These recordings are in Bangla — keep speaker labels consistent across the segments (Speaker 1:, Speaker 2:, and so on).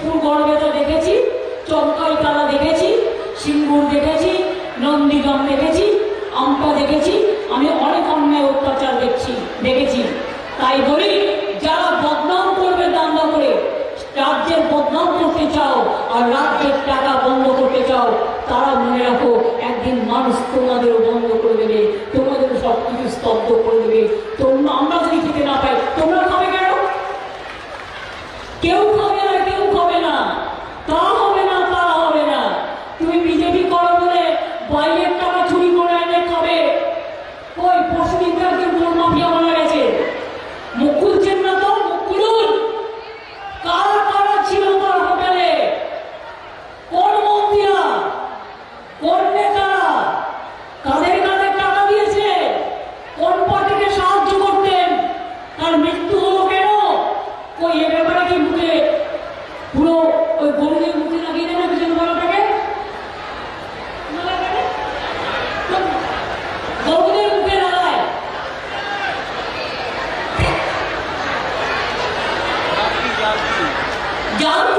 Speaker 1: পুরগড় বেঁধে দেখেছি চমকাইতলা দেখেছি সিংহুর দেখেছি, নন্দীগ্রাম দেখেছি আমটা দেখেছি, আমি অনেক অন্যায় অত্যাচার দেখছি, দেখেছি। তাই বলি, যারা বদনাম করবে দাঙ্গা করে, রাজ্যের বদনাম করতে চাও আর রাজ্যের টাকা বন্ধ করতে চাও, তারা মনে রাখো, একদিন মানুষ তোমাদেরও বন্ধ করে দেবে, তোমাদেরও সব কিছু স্তব্ধ করে দেবে। তোমরা, আমরা যদি খেতে না পাই young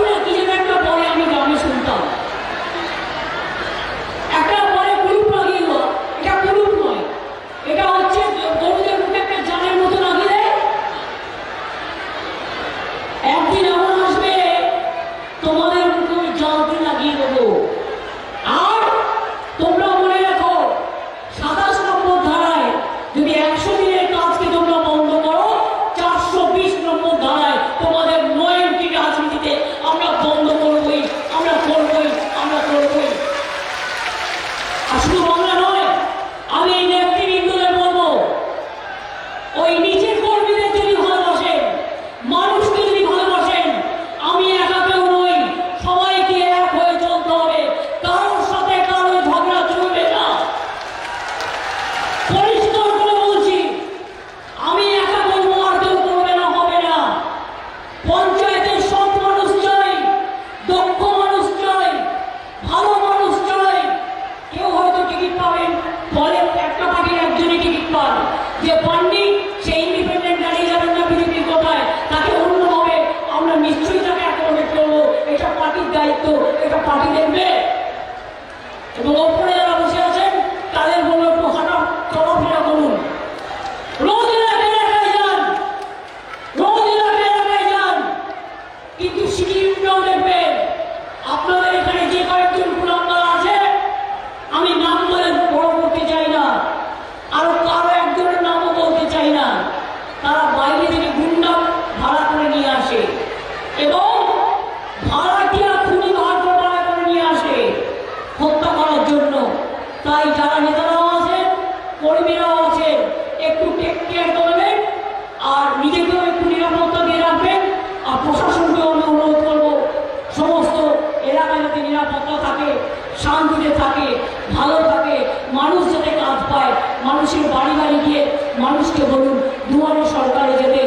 Speaker 1: 그동 শান্তিতে থাকে, ভালো থাকে, মানুষ যাতে কাজ পায়, মানুষের বাড়ি বাড়ি গিয়ে মানুষকে বলুন, দুয়ারে সরকারে যেতে